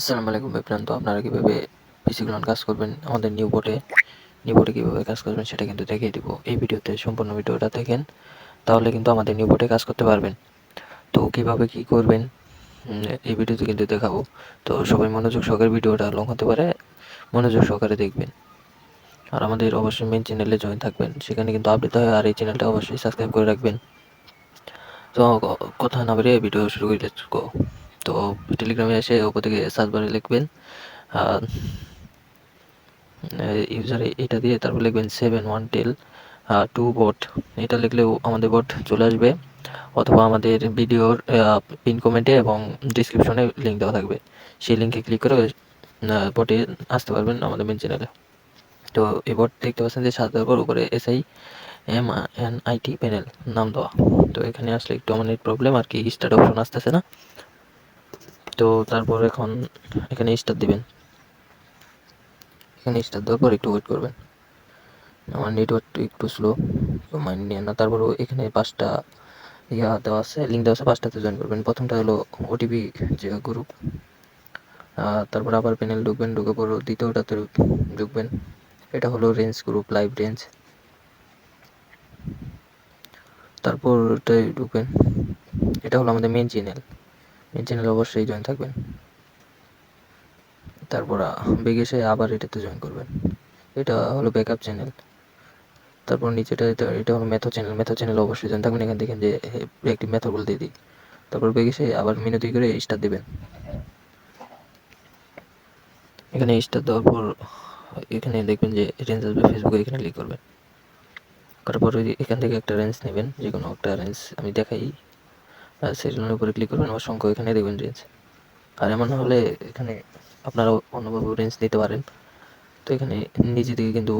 আসসালামু আলাইকুম বিপ্রান তো আপনারা কীভাবে পিসিগুলো কাজ করবেন? আমাদের নিউ বোর্ডে নিউ বোর্ডে কীভাবে কাজ করবেন সেটা কিন্তু দেখিয়ে দিব। এই ভিডিওতে সম্পূর্ণ ভিডিওটা দেখেন, তাহলে কিন্তু আমাদের নিউ বোর্ডে কাজ করতে পারবেন। তো কীভাবে কী করবেন এই ভিডিওতে কিন্তু দেখাবো। তো সবাই মনোযোগ সহকারে ভিডিওটা লং হতে পারে, মনোযোগ সহকারে দেখবেন। আর আমাদের অবশ্যই মেন চ্যানেলে জয়েন থাকবেন, সেখানে কিন্তু আপডেট হয়, আর এই চ্যানেলটা অবশ্যই সাবস্ক্রাইব করে রাখবেন। তো কথা না বেরিয়ে ভিডিও শুরু করি go। তো টেলিগ্রামে এসে ওপর থেকে সার্চ বারে লিখবেন ইউজারে এটা দিয়ে তারপর লিখবেন seven one tell two bot এটা লিখলেও আমাদের বট চলে আসবে, অথবা আমাদের ভিডিওর পিন কমেন্টে এবং ডিসক্রিপশনে লিঙ্ক দেওয়া থাকবে। সেই লিঙ্কে ক্লিক করে বটে আসতে পারবেন আমাদের মেন চ্যানেলে তো এই বট দেখতে পাচ্ছেন যে সাত পর উপরে S I M N I T panel নাম দেওয়া। তো এখানে আসলে একটু আমার নেট প্রবলেম আর কি স্টার্ট অপশন আসতেছে না। তো তারপর এখন এখানে স্টার দিবেন। এখানে স্টার দেওয়ার পর একটু ওয়েট করবেন। আমার নেটওয়ার্ক একটু স্লো তো মাইন্ড নিয়ে না। তারপর এখানে পাঁচটা ইয়া দেওয়া আছে লিঙ্ক দেওয়া আছে, পাঁচটাতে জয়েন করবেন। প্রথমটা হলো ওটিপি যে গ্রুপ তারপর আবার প্যানেল ঢুকবেন, ঢুকে পর দ্বিতীয়টাতে ঢুকবেন। এটা হলো রেঞ্জ গ্রুপ লাইভ রেঞ্জ তারপর এটাই ঢুকবেন। এটা হলো আমাদের মেন চ্যানেল মেন চ্যানেল অবশ্যই জয়েন থাকবেন। তারপর বেগেসে আবার এটাতে জয়েন করবেন। এটা হলো ব্যাকআপ চ্যানেল তারপর নিচেটা, এটা এটা হলো মেথড চ্যানেল মেথড চ্যানেল অবশ্যই জয়েন থাকবেন। এখান থেকে যে একটি মেথড দিয়ে দিই। তারপর বেগে বেগেসে আবার মিনতি করে স্টার দিবেন। এখানে স্টার দেওয়ার পর, এখানে দেখবেন যে রেঞ্জ আসবে ফেসবুকে এখানে ক্লিক করবেন। করার পর এখান থেকে একটা রেঞ্জ নেবেন। যে কোনো একটা রেঞ্জ আমি দেখাই। সেরিয়ালের উপরে ক্লিক করবেন অসংখ্য এখানে দেখবেন রেঞ্জ আর এমন হলে এখানে আপনারা অন্যভাবে রেঞ্জ নিতে পারেন। তো এখানে নিজে থেকে কিন্তু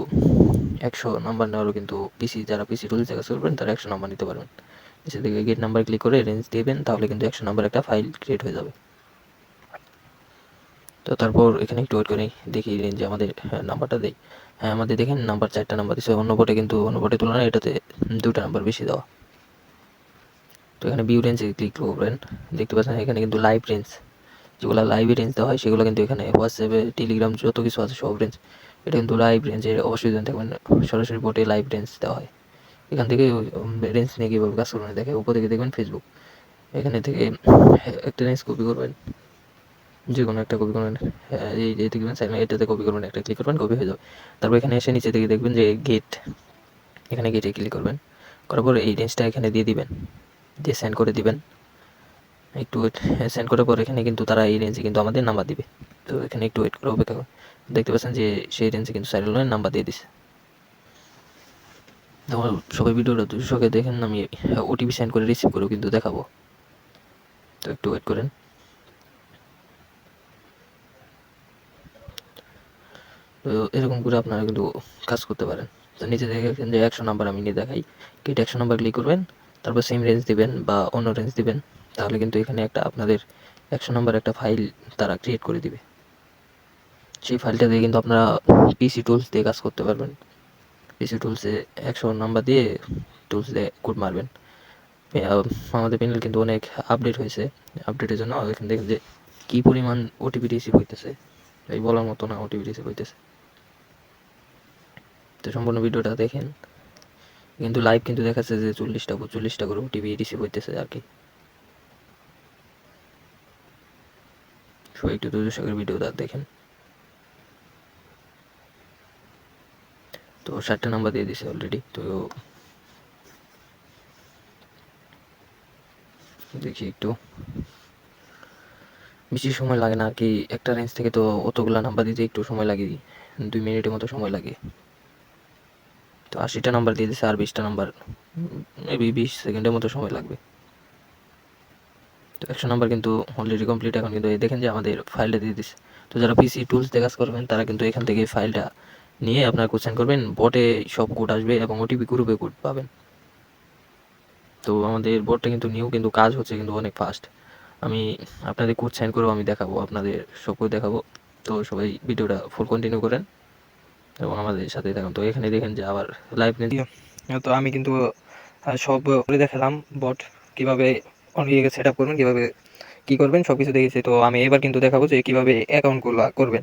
একশো নাম্বার নেওয়ারও কিন্তু পিসি যারা পিসি টুলস কাজ করবেন তারা একশো নাম্বার নিতে পারবেন। নিচে থেকে গেট নাম্বার ক্লিক করে রেঞ্জ দিবেন তাহলে কিন্তু একশো নাম্বার একটা ফাইল ক্রিয়েট হয়ে যাবে। তো তারপর এখানে একটু ওয়েট করি দেখি রেঞ্জে আমাদের হ্যাঁ, নাম্বারটা দেয় হ্যাঁ আমাদের দেখেন নাম্বার চারটা নাম্বার দিচ্ছে অন্য বোর্ডে কিন্তু অন্য বোর্ডের তুলনায় এটাতে দুটা নাম্বার বেশি দেওয়া। তো এখানে ভিউ রেঞ্জে ক্লিক করবেন দেখতে পাচ্ছেন এখানে কিন্তু লাইভ রেঞ্জ যেগুলো লাইভে রেঞ্জ দেওয়া হয় সেগুলো কিন্তু এখানে হোয়াটসঅ্যাপে টেলিগ্রাম যত কিছু আছে সব রেঞ্জ এটা কিন্তু লাইভ রেঞ্জের অবশ্যই জেনে থাকবেন সরাসরি বোর্ডে লাইভ রেঞ্জ দেওয়া হয়। এখান থেকে রেঞ্জ নিয়ে কীভাবে কাজ করবেন দেখে উপর থেকে দেখবেন ফেসবুক এখানে থেকে একটা রেঞ্জ কপি করবেন। যে কোনো একটা কপি করবেন। হ্যাঁ, এই যে দেখবেন এটাতে কপি করবেন একটা ক্লিক করবেন কপি হয়ে যাবে। তারপর এখানে এসে নিচে থেকে দেখবেন যে গেট এখানে গেটে ক্লিক করবেন। করার পর এই রেঞ্জটা এখানে দিয়ে দিবেন। দিয়ে সেন্ড করে দিবেন। একটু ওয়েট সেন্ড করার পর এখানে কিন্তু তারা এই রেঞ্জে কিন্তু আমাদের নাম্বার দিবে। তো এখানে একটু ওয়েট করে অপেক্ষা করুন। দেখতে পাচ্ছেন যে সেই রেঞ্জে কিন্তু সাইড লাইন নাম্বার দিয়ে দিছে। তো সবাই ভিডিওটা দুশোকে দেখেন, আমি ওটিপি সেন্ড করে রিসিভ করেও কিন্তু দেখাবো। তো একটু ওয়েট করেন। তো এরকম করে আপনারা কিন্তু কাজ করতে পারেন। তো নিচে দেখেন যে একশো নাম্বার আমি নিয়ে দেখাই। কেটে একশো নাম্বার ক্লিক করবেন। তারপর সেম রেঞ্জ দিবেন বা অন্য রেঞ্জ দিবেন, তাহলে কিন্তু এখানে একটা আপনাদের একশো নাম্বার একটা ফাইল তারা ক্রিয়েট করে দিবে। সেই ফাইলটা দিয়ে কিন্তু আপনারা পিসি টুলস দিয়ে কাজ করতে পারবেন। পিসি টুলসে একশো নাম্বার দিয়ে টুলস দিয়ে কোড মারবেন। আমাদের প্যানেল কিন্তু অনেক আপডেট হয়েছে। আপডেটের জন্য এখান থেকে যে কী পরিমাণ ওটিপি রিসিভ হইতেছে, এই বলার মতো না ওটিপি রিসিভ হইতেছে। তো সম্পূর্ণ ভিডিওটা দেখেন। কিন্তু লাইভ কিন্তু দেখাচ্ছে যে চল্লিশটা চল্লিশটা করে ওটিপি রিসিভ হইতেছে আর কি। একটু করে ভিডিওটা দেখেন। তো ষাটটা নাম্বার দিয়ে দিছে অলরেডি তো দেখি একটু। বেশি সময় লাগে না আর কি, একটা রেঞ্জ থেকে তো অতগুলা নাম্বার দিতে একটু সময় লাগে, দুই মিনিটের মতো সময় লাগে। তো আশিটা নাম্বার দিয়ে দিছে আর বিশটা নাম্বার মেবি বিশ সেকেন্ডের মতো সময় লাগবে। তো একশো নাম্বার কিন্তু অলরেডি কমপ্লিট এখন কিন্তু দেখেন যে আমাদের ফাইলটা দিয়ে দিচ্ছে তো যারা পিসি টুলস কাজ করবেন, তারা কিন্তু এখান থেকে ফাইলটা নিয়ে আপনার কোশ্চেন করবেন বটে সব কোড আসবে এবং ওটিপি গ্রুপে কোড পাবেন। তো আমাদের বোর্ডটা কিন্তু নিউ কিন্তু কাজ হচ্ছে কিন্তু অনেক ফাস্ট আমি আপনাদের কোড সেন্ড করেও আমি দেখাবো, আপনাদের সব করে দেখাবো। তো সবাই ভিডিওটা ফুল কন্টিনিউ করেন। এবং আমাদের সাথে থাকুন। তো এখানে দেখেন যে আবার লাইভ তো আমি কিন্তু সব করে দেখালাম বট কীভাবে অনেক সেট আপ করবেন, কীভাবে কি করবেন সব কিছু দেখেছি। তো আমি এবার কিন্তু দেখাবো যে কীভাবে অ্যাকাউন্টগুলো করবেন।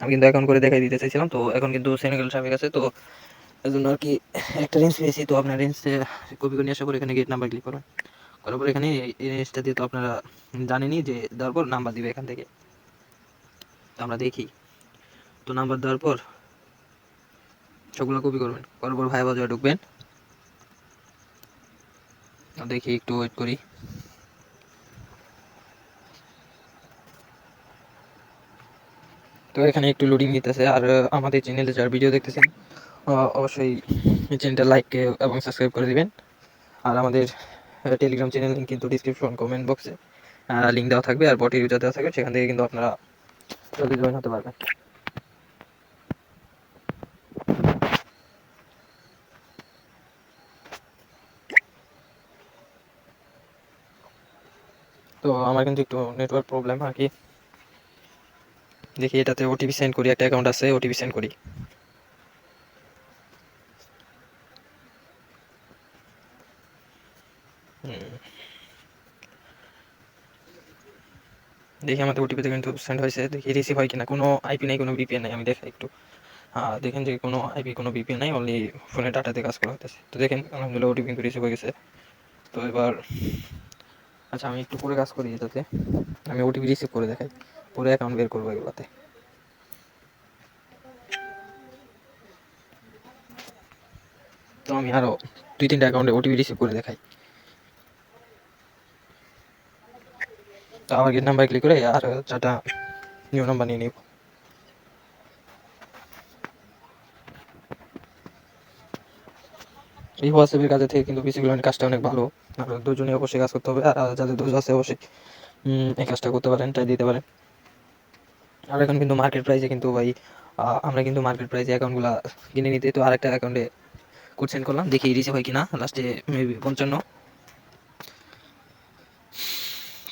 আমি কিন্তু অ্যাকাউন্ট করে দেখাই দিতে চাইছিলাম, তো এখন কিন্তু সেনেগাল সাহেবের কাছে, তো এই জন্য আর কি একটা রেঞ্জ পেয়েছি। তো আপনার রেঞ্জে কপি করে নিয়ে আসার পর এখানে গেট নাম্বার ক্লিক করবেন। করার পর এখানে এই রেঞ্জটা দিয়ে তো আপনারা জানেনই যে দেওয়ার পর নাম্বার দিবে এখান থেকে। তো আমরা দেখি। তো নাম্বার দেওয়ার পর সবগুলো কপি করবেন। করার পর ভাই বাজারে ঢুকবেন। দেখি একটু ওয়েট করি। তো এখানে একটু লোডিং নিতেছে আর আমাদের চ্যানেলে যারা ভিডিও দেখতেছেন অবশ্যই চ্যানেলটা লাইক এবং সাবস্ক্রাইব করে দিবেন। আর আমাদের টেলিগ্রাম চ্যানেল লিঙ্ক কিন্তু ডিসক্রিপশন কমেন্ট বক্সে লিঙ্ক দেওয়া থাকবে। আর বটি ইউজার দেওয়া থাকবে, সেখান থেকে কিন্তু আপনারা জয়েন হতে পারবেন। তো আমার কিন্তু একটু নেটওয়ার্ক প্রবলেম আর কি। দেখি এটাতে ওটিপি সেন্ড করি, একটা অ্যাকাউন্ট আছে ওটিপি সেন্ড করি। দেখি আমাদের ওটিপিতে কিন্তু সেন্ড হয়েছে, দেখি রিসিভ হয় কিনা। কোনো আইপি নাই, কোনো বিপিএন নাই, আমি দেখাই একটু। দেখেন যে কোনো আইপি কোনো বিপিএন নাই অনলি ফোনে ডাটাতে কাজ করা হতেছে তো দেখেন, আলহামদুলিল্লাহ ওটিপি কিন্তু রিসিভ হয়ে গেছে। তো এবার আচ্ছা আমি একটু পরে কাজ করি এটাতে। আমি ওটিপি রিসিভ করে দেখাই। পরে অ্যাকাউন্ট বের করব এগুলোতে। তো আমি আরও দুই তিনটা অ্যাকাউন্টে ওটিপি রিসিভ করে দেখাই। তো আমার গেট নাম্বার ক্লিক করে আর চারটা নিউ নাম্বার নিয়ে নিব। এই হোয়াটসঅ্যাপের কাজে থেকে কিন্তু পিসিগুলোর কাজটা অনেক ভালো। আর দুজনে অবশ্যই কাজ করতে হবে আর যাদের দোষ আছে অবশ্যই এই কাজটা করতে পারেন ট্রাই দিতে পারেন। আর এখন কিন্তু মার্কেট প্রাইসে কিন্তু ভাই আমরা কিন্তু মার্কেট প্রাইসে অ্যাকাউন্টগুলো কিনে নিতে তো আরেকটা অ্যাকাউন্টে কোড করলাম, দেখি রিসিভ হয় কিনা লাস্টে মেবি পঞ্চান্ন।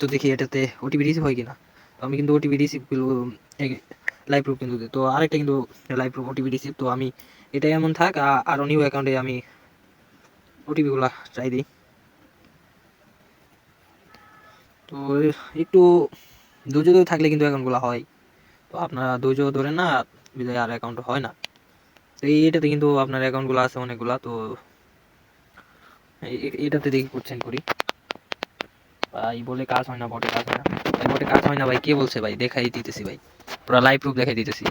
তো দেখি এটাতে ওটিপি রিসিভ হয় কিনা। আমি কিন্তু ওটিপি রিসিভ লাইভ প্রুফ কিন্তু তো আরেকটা কিন্তু লাইভ প্রুফ ওটিপি রিসিভ তো আমি এটাই এমন থাক, আ- আরও নিউ অ্যাকাউন্টে আমি ওটিপিগুলো চাই দিই। তো একটু ধৈর্য ধরে থাকলে কিন্তু অ্যাকাউন্টগুলো হয়। তো আপনারা ধৈর্য ধরেন না, বিদায় আর অ্যাকাউন্ট হয় না। তো এই এটাতে কিন্তু আপনার অ্যাকাউন্টগুলো আছে অনেকগুলা, তো এটাতে দেখি করছেন করি। ভাই, বলে কাজ হয় না, বটে কাজ হয় না। ভাই, বটে কাজ হয় না, ভাই, কে বলছে ভাই? দেখাই দিতেছি ভাই। পুরো লাইভ প্রুফ দেখাই দিতেছি।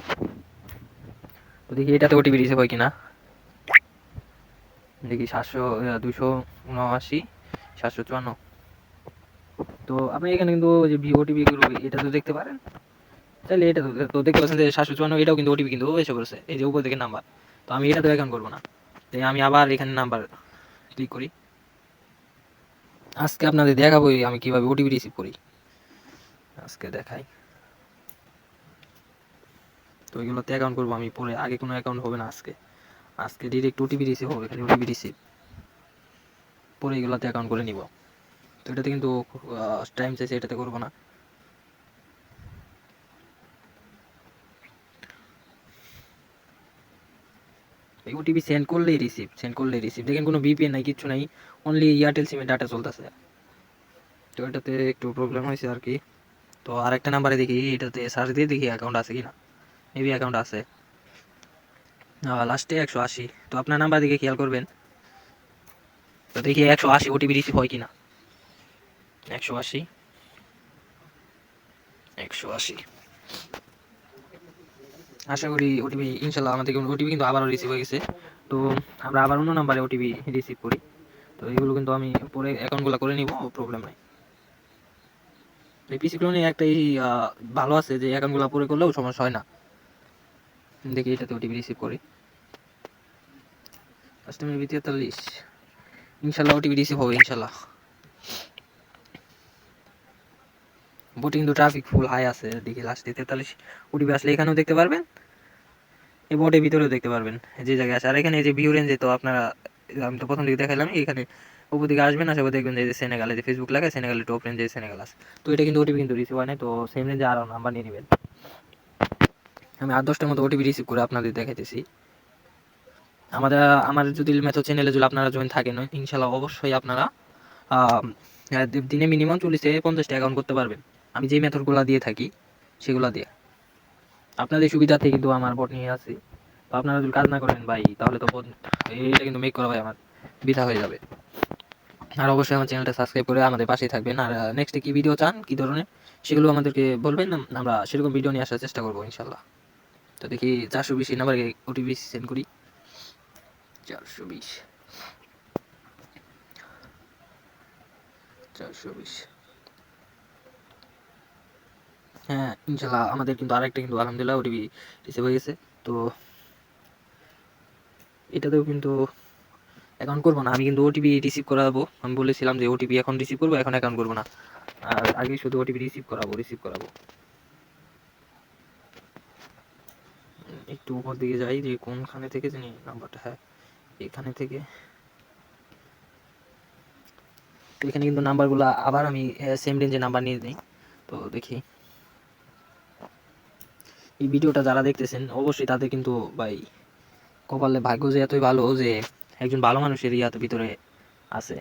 তো দেখি এটাতে ওটিপি রিসিভ হয় কিনা। দেখি সাতশো দুশো উনআশি? সাতশো চুয়ান্ন। তো আপনি এখানে কিন্তু যে ওটিপি এটা তো দেখতে পারেন। তাহলে এটা তো তো দেখতে পাচ্ছেন যে সাতশো চুয়ান্ন, এটাও কিন্তু ওটিপি কিন্তু এসে করেছে এই যে উপর দিকে নাম্বার। তো আমি এটা তো অ্যাকাউন্ট করব না। তাই আমি আবার এখানে নাম্বার ক্লিক করি। আজকে আপনাদের দেখাবো আমি কীভাবে ওটিপি রিসিভ করি। আজকে দেখাই। তো এগুলোতে অ্যাকাউন্ট করব আমি, পরে আগে কোনো অ্যাকাউন্ট হবে না আজকে। আজকে ডিরেক্ট ওটিপি রিসিভ হবে, খালি ওটিপি রিসিভ পরে এগুলোতে অ্যাকাউন্ট করে নিব। তো এটাতে কিন্তু টাইম চাইছে এটাতে করব না। এই ওটিপি সেন্ড করলেই রিসিভ সেন্ড করলেই রিসিভ দেখেন কোনো বিপিএন নাই, কিচ্ছু নাই অনলি এয়ারটেল সিমের ডাটা চলতেছে। তো এটাতে একটু প্রবলেম হয়েছে আর কি। তো আরেকটা নাম্বারে দেখি, এটাতে সার্চ দিয়ে দেখি অ্যাকাউন্ট আছে কি না মেবি অ্যাকাউন্ট আছে। লাস্টে একশো আশি। তো আপনার নাম্বার দিকে খেয়াল করবেন। তো দেখি একশো আশি ওটিপি রিসিভ হয় কি না একশো আশি। একশো আশি। আশা করি ওটিপি ইনশাল্লাহ আমাদের ওটিপি কিন্তু আবারও রিসিভ হয়ে গেছে। তো আমরা আবার অন্য নাম্বারে ওটিপি রিসিভ করি। তো এগুলো কিন্তু আমি পরে অ্যাকাউন্টগুলো করে নিব প্রবলেম নাই। এই পিসিগুলো নিয়ে একটাই ভালো আছে যে অ্যাকাউন্টগুলো পরে করলেও সমস্যা হয় না। দেখি এটাতে ওটিপি রিসিভ করি। কাস্টমার বি তেতাল্লিশ। ইনশাল্লাহ ওটিপি রিসিভ হবে, ইনশাল্লাহ। বোটে কিন্তু ট্রাফিক ফুল হাই আছে, দেখি লাস্টে তেতাল্লিশ। ওটিপি আসলে এখানেও দেখতে পারবেন এই বোটের ভিতরেও দেখতে পারবেন, যে জায়গায় আছে। আর এখানে যে ভিউ রেঞ্জে তো আপনারা, আমি তো প্রথম দিকে দেখালাম এখানে উপর দিকে আসবেন আসে দেখবেন যে সেনেগালে যে ফেসবুক লাগে সেনেগালে টপ রেঞ্জে সেনেগাল আছে। তো এটা কিন্তু ওটিপি কিন্তু রিসিভ হয় না তো সেম রেঞ্জে আরও নাম্বার নিয়ে নেবেন। আমি আট দশটার মতো ওটিপি রিসিভ করে আপনাদের দেখাইতেছি। আমাদের, আমার যদি মেথড চ্যানেলে যদি আপনারা জয়েন থাকেন ইনশাল্লাহ অবশ্যই আপনারা দিনে মিনিমাম চল্লিশ থেকে পঞ্চাশটা অ্যাকাউন্ট করতে পারবেন। আমি যে মেথডগুলো দিয়ে থাকি, সেগুলো দিয়ে। আপনাদের সুবিধাতে কিন্তু আমার বট নিয়ে আসি তো আপনারা যদি কাজ না করেন ভাই, তাহলে তো এটা কিন্তু মেক করা ভাই আমার বৃথা হয়ে যাবে। আর অবশ্যই আমার চ্যানেলটা সাবস্ক্রাইব করে আমাদের পাশেই থাকবেন। আর নেক্সটে কি ভিডিও চান, কি ধরনের, সেগুলো আমাদেরকে বলবেন আম- আমরা সেরকম ভিডিও নিয়ে আসার চেষ্টা করব ইনশাল্লাহ তো দেখি চারশো বিশ নাম্বারে ওটিপি সেন্ড করি। চারশো বিশ। চারশো বিশ। হ্যাঁ ইনশাল্লাহ আমাদের কিন্তু আরেকটা কিন্তু আলহামদুলিল্লাহ ওটিপি রিসিভ হয়ে গেছে। তো এটাতেও কিন্তু অ্যাকাউন্ট করব না। আমি কিন্তু ওটিপি রিসিভ করাবো। আমি বলেছিলাম যে ওটিপি এখন রিসিভ করব, এখন অ্যাকাউন্ট করব না। আর আগে শুধু ওটিপি রিসিভ করাবো রিসিভ করাবো। একটু উপর দিকে যাই, যে কোনখানে থেকে জানি নাম্বারটা হ্যাঁ এখানে থেকে। তো এখানে কিন্তু নাম্বারগুলো আবার আমি সেম রেঞ্জে নাম্বার নিয়ে নিই। তো দেখি। এই ভিডিওটা যারা দেখতেছেন, অবশ্যই তাদের কিন্তু ভাই কপালে ভাগ্য যে এতই ভালো যে একজন ভালো মানুষের ইয়াত ভিতরে আছে।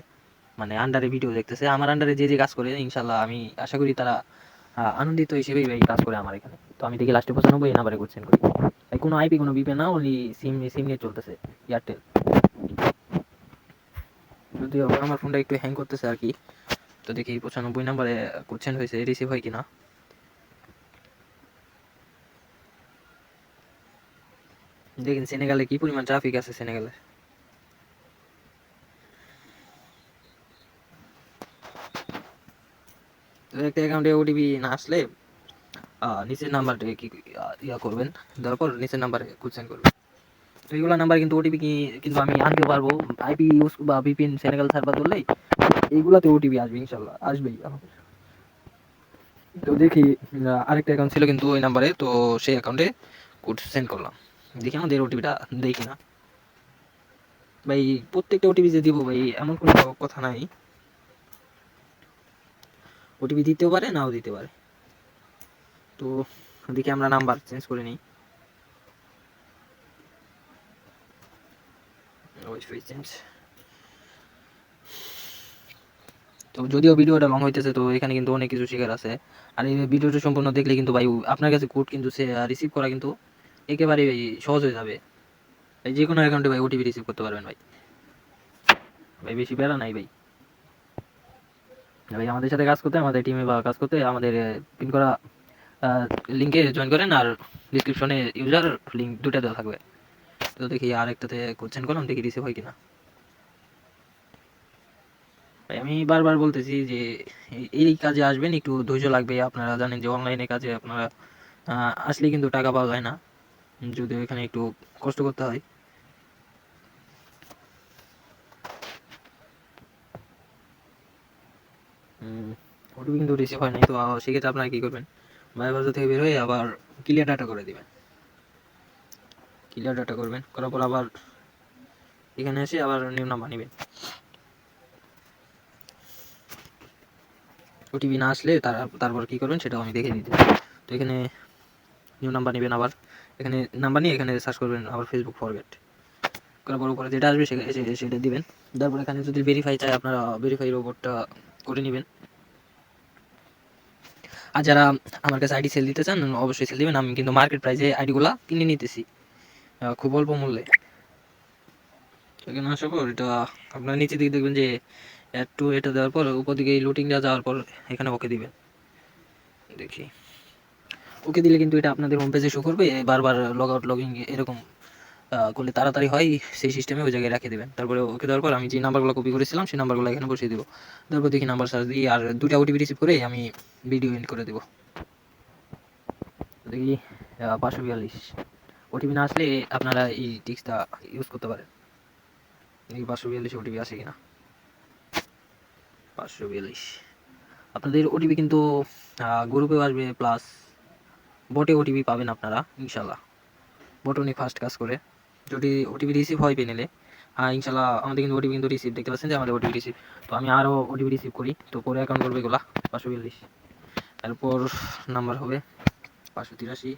মানে আন্ডারে ভিডিও দেখতেছে। আমার আন্ডারে যে যে কাজ করে ইনশাল্লাহ আমি আশা করি তারা আনন্দিত হিসেবেই ভাই কাজ করে আমার এখানে। তো আমি দেখি লাস্টে পঁচানব্বই নাম্বারে করছেন করি। তাই কোনো আইপি কোনো বিপে না ওনলি সিম সিম নিয়ে চলতেছে এয়ারটেল যদিও আমার ফোনটা একটু হ্যাং করতেছে আর কি, তো দেখি পঁচানব্বই নাম্বারে কোশ্চেন হয়েছে রিসিভ হয় কিনা। দেখেন সেনেগালে কি পরিমাণ ট্রাফিক আছে সেনেগালে একটা অ্যাকাউন্টে ওটিপি না আসলে নিচের নাম্বারটা কি ইয়া করবেন? তারপর নিচের নাম্বারে কোশ্চেন করবেন। তো এইগুলো নাম্বার কিন্তু ওটিপি কি, কিন্তু আমি আনতে পারব। আইপি ইউজ বা বিপিএন সেনেগাল সার্ভার ধরলেই এইগুলাতে ওটিপি আসবে ইনশাল্লাহ আসবেই তো দেখি আরেকটা অ্যাকাউন্ট ছিল কিন্তু ওই নাম্বারে, তো সেই অ্যাকাউন্টে কোড সেন্ড করলাম। দেখি আমাদের ওটিপিটা দেখি না ভাই, প্রত্যেকটা ওটিপি যে দিব ভাই, এমন কোনো কথা নাই। ওটিপি দিতেও পারে, নাও দিতে পারে। তো দেখি আমরা নাম্বার চেঞ্জ করে নিই। তো যদিও ভিডিওটা লং হইতেছে, তো এখানে কিন্তু অনেক কিছু শেখার আছে। আর এই ভিডিওটা সম্পূর্ণ দেখলে কিন্তু ভাই, আপনার কাছে কোড কিন্তু সে রিসিভ করা কিন্তু একেবারে সহজ হয়ে যাবে। যে কোনো অ্যাকাউন্টে ভাই ওটিপি রিসিভ করতে পারবেন ভাই। ভাই বেশি প্যারা নাই ভাই। ভাই আমাদের সাথে কাজ করতে, আমাদের টিমে বা কাজ করতে আমাদের পিন করা লিঙ্কে জয়েন করেন আর ডিসক্রিপশনে ইউজার লিঙ্ক দুটা দেওয়া থাকবে। তো দেখি আর একটাতে কোশ্চেন করলাম, দেখি রিসিভ হয় কিনা। ভাই, আমি বারবার বলতেছি যে এই- কাজে আসবেন, একটু ধৈর্য লাগবে। আপনারা জানেন যে অনলাইনে কাজে আপনারা আসলে কিন্তু টাকা পাওয়া যায় না। যদিও এখানে একটু কষ্ট করতে হয়। ওটুকু কিন্তু রিসিভ হয় নাই, তো সেক্ষেত্রে আপনারা কী করবেন? বাজার থেকে বের হয়ে আবার ক্লিয়ার ডাটা করে দিবেন। ক্লিয়ার ডাটা করবেন, করার পর আবার এখানে এসে আবার নিউ নাম্বার নেবেন। ওটিপি না আসলে তার, তারপর কী করবেন সেটাও আমি দেখে দিতে তো এখানে নিউ নাম্বার নেবেন আবার। এখানে নাম্বার নিয়ে এখানে সার্চ করবেন আবার ফেসবুক ফরগেট করার পর উপরে যেটা আসবে সেটা সেটা দিবেন। তারপর এখানে যদি ভেরিফাই চাই আপনারা ভেরিফাই রোবটটা করে নেবেন। আর যারা আমার কাছে আইডি সেল দিতে চান, অবশ্যই সেল দিবেন। আমি কিন্তু মার্কেট প্রাইসে আইডিগুলা কিনে নিতেছি। খুব অল্প মূল্যে। এখানে আসার পর এটা আপনার নিচে দিকে দেখবেন যে একটু এটা দেওয়ার পর, উপর দিকে এই লুটিংটা যাওয়ার পর এখানে ওকে দিবেন। দেখি। ওকে দিলে কিন্তু এটা আপনাদের হোম পেজে শো করবে বারবার লগ আউট লগইন এরকম করলে তাড়াতাড়ি হয়, সেই সিস্টেমে ওই জায়গায় রেখে দেবেন। তারপরে ওকে দেওয়ার পর আমি যে নাম্বারগুলো কপি করেছিলাম, সেই নাম্বারগুলো এখানে বসিয়ে দেবো। তারপর দেখি নাম্বার সার্চ দিই আর দুটা ওটিপি রিসিভ করে আমি ভিডিও এন্ড করে দেবো। দেখি পাঁচশো বিয়াল্লিশ। ওটিপি না আসলে আপনারা এই টিক্সটা ইউজ করতে পারেন। এই পাঁচশো বিয়াল্লিশ ওটিপি আসে কিনা। পাঁচশো বিয়াল্লিশ। আপনাদের ওটিপি কিন্তু গ্রুপেও আসবে প্লাস বটে ওটিপি পাবেন আপনারা ইনশাল্লাহ বট ফার্স্ট কাজ করে। যদি ওটিপি রিসিভ হয় পেনেলে ইনশাল্লাহ আমাদের কিন্তু ওটিপি কিন্তু রিসিভ দেখতে পাচ্ছেন যে আমাদের ওটিপি রিসিভ তো আমি আরও ওটিপি রিসিভ করি। তো পরে অ্যাকাউন্ট করবে এগুলা, পাঁচশো বিয়াল্লিশ। তারপর নাম্বার হবে পাঁচশো তিরাশি।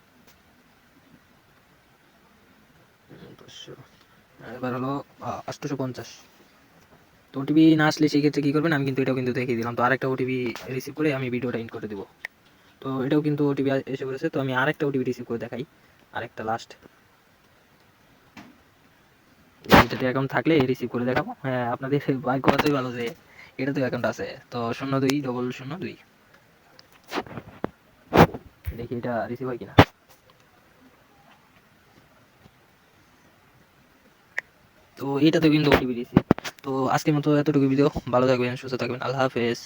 এবার হলো আটশোশো পঞ্চাশ তো ওটিপি না আসলে সেই ক্ষেত্রে কী করবেন? আমি কিন্তু এটাও কিন্তু দেখিয়ে দিলাম। তো আরেকটা ওটিপি রিসিভ করে আমি ভিডিওটা ইন করে দেবো। তো এটাও কিন্তু ওটিপি এসে করেছে তো আমি আরেকটা ওটিপি রিসিভ করে দেখাই। আরেকটা লাস্ট এটাতে অ্যাকাউন্ট থাকলে রিসিভ করে দেখাবো। হ্যাঁ আপনাদের ভাগ্য কতই ভালো যে এটাতেও অ্যাকাউন্ট আছে। তো শূন্য দুই ডবল শূন্য দুই। দেখি এটা রিসিভ হয় কিনা। তো এটাতে কিন্তু ওটিপি রিসিভ তো আজকের মতো এতটুকু ভিডিও ভালো থাকবেন, সুস্থ থাকবেন। আল্লাহ হাফেজ।